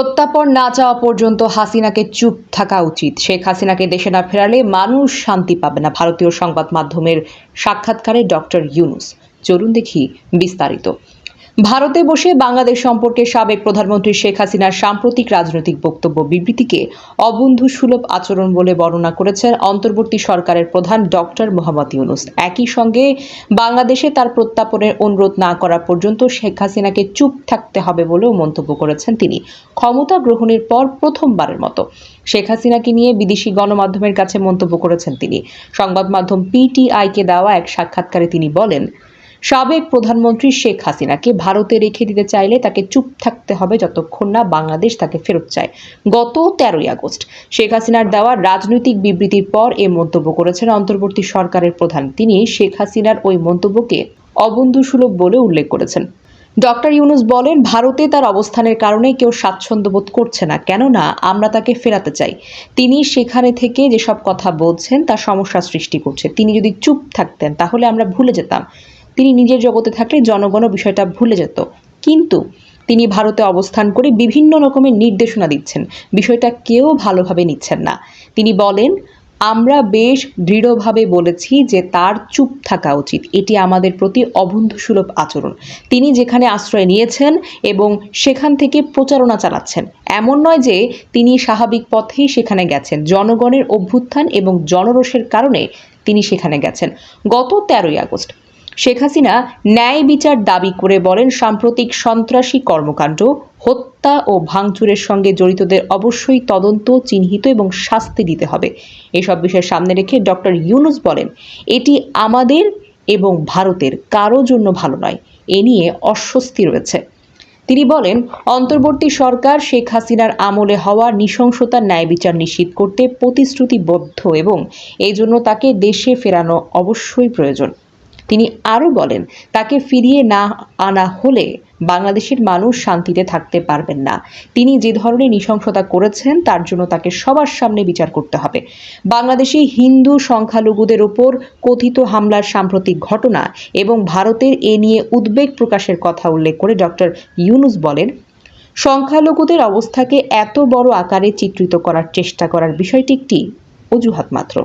প্রত্যাপন না চাওয়া পর্যন্ত হাসিনাকে চুপ থাকা উচিত। শেখ হাসিনাকে দেশে না ফেরালে মানুষ শান্তি পাবে না। ভারতীয় সংবাদ মাধ্যমের সাক্ষাৎকারে ডক্টর ইউনুস। চলুন দেখি বিস্তারিত। ভারতে বসে বাংলাদেশ সম্পর্কে সাবেক প্রধানমন্ত্রী শেখ হাসিনার সাম্প্রতিক রাজনৈতিক বক্তব্য বিবৃতিকে অবন্ধু সুলভ আচরণ বলে বর্ণনা করেছেন অন্তর্বর্তী সরকারের প্রধান ডক্টর মোহাম্মদ ইউনুস। একই সঙ্গে বাংলাদেশে তার প্রত্যাপনের অনুরোধ না করা পর্যন্ত শেখ হাসিনাকে চুপ থাকতে হবে বলেও মন্তব্য করেছেন তিনি। ক্ষমতা গ্রহণের পর প্রথমবারের মতো শেখ হাসিনাকে নিয়ে বিদেশি গণমাধ্যমের কাছে মন্তব্য করেছেন তিনি। সংবাদ মাধ্যম পিটিআইকে দেওয়া এক সাক্ষাৎকারে তিনি বলেন সাবেক প্রধানমন্ত্রী শেখ হাসিনাকে ভারতে রেখে দিতে চাইলে তাকে চুপ থাকতে হবে যতক্ষণ না বাংলাদেশ তাকে ফেরত চায়। গত তেরোই আগস্ট শেখ হাসিনার দেওয়া রাজনৈতিক বিবৃতির পর এ মন্তব্য করেছেন অন্তর্বর্তী সরকারের প্রধান। তিনি শেখ হাসিনার ওই মন্তব্যকে অবন্ধুসুলভ বলে উল্লেখ করেছেন। ডক্টর ইউনুস বলেন, ভারতে তার অবস্থানের কারণে কেউ স্বাচ্ছন্দ্য বোধ করছে না। কেননা, আমরা তাকে ফেরাতে চাই। তিনি সেখানে থেকে যেসব কথা বলছেন, তা সমস্যা সৃষ্টি করছে। তিনি যদি চুপ থাকতেন, তাহলে আমরা ভুলে যেতাম। তিনি নিজের জগতে থাকলে জনগণও বিষয়টা ভুলে যেত। কিন্তু তিনি ভারতে অবস্থান করে বিভিন্ন রকমের নির্দেশনা দিচ্ছেন। বিষয়টা কেউ ভালোভাবে নিচ্ছেন না। তিনি বলেন, আমরা বেশ দৃঢ়ভাবে বলেছি যে তার চুপ থাকা উচিত। এটি আমাদের প্রতি অবন্ধুসুলভ আচরণ। তিনি যেখানে আশ্রয় নিয়েছেন এবং সেখান থেকে প্রচারণা চালাচ্ছেন। এমন নয় যে তিনি স্বাভাবিক পথেই সেখানে গেছেন। জনগণের অভ্যুত্থান এবং জনরোষের কারণে তিনি সেখানে গেছেন। গত তেরোই আগস্ট শেখ হাসিনা ন্যায় বিচার দাবি করে বলেন, সাম্প্রতিক সন্ত্রাসী কর্মকাণ্ড, হত্যা ও ভাঙচুরের সঙ্গে জড়িতদের অবশ্যই তদন্ত, চিহ্নিত এবং শাস্তি দিতে হবে। এসব বিষয় সামনে রেখে ডক্টর ইউনুস বলেন, এটি আমাদের এবং ভারতের কারও জন্য ভালো নয়, এ নিয়ে অস্বস্তি রয়েছে। তিনি বলেন, অন্তর্বর্তী সরকার শেখ হাসিনার আমলে হওয়া নৃশংসতার ন্যায় বিচার নিশ্চিত করতে প্রতিশ্রুতিবদ্ধ এবং এই জন্য তাকে দেশে ফেরানো অবশ্যই প্রয়োজন। তিনি আরও বলেন, তাকে ফিরিয়ে না আনা হলে বাংলাদেশের মানুষ শান্তিতে থাকতে পারবেন না। তিনি যে ধরনের নৃশংসতা করেছেন, তার জন্য তাকে সবার সামনে বিচার করতে হবে। বাংলাদেশি হিন্দু সংখ্যালঘুদের ওপর কথিত হামলার সাম্প্রতিক ঘটনা এবং ভারতের এ নিয়ে উদ্বেগ প্রকাশের কথা উল্লেখ করে ডক্টর ইউনুস বলেন, সংখ্যালঘুদের অবস্থাকে এত বড় আকারে চিত্রিত করার চেষ্টা করার বিষয়টি একটি অজুহাত মাত্র।